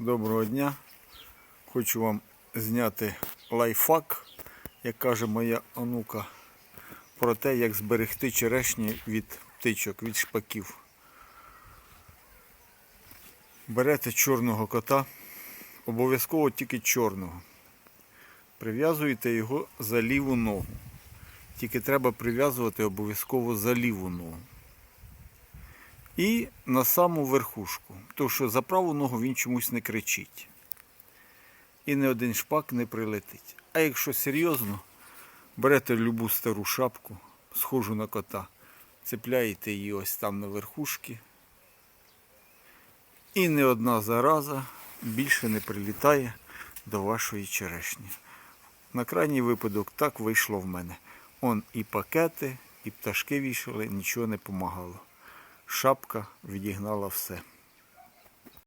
Доброго дня. Хочу вам зняти лайфхак, як каже моя онука, про те, як зберегти черешні від птичок, від шпаків. Берете чорного кота, обов'язково тільки чорного. Прив'язуєте його за ліву ногу. Тільки треба прив'язувати обов'язково за ліву ногу. І на саму верхушку. Тому що за праву ногу він чомусь не кричить. І не один шпак не прилетить. А якщо серйозно, берете любу стару шапку, схожу на кота, цепляєте її ось там на верхушки. І не одна зараза більше не прилітає до вашої черешні. На крайній випадок так вийшло в мене. Он і пакети, і пташки вішали, нічого не помагало. Шапка відігнала все.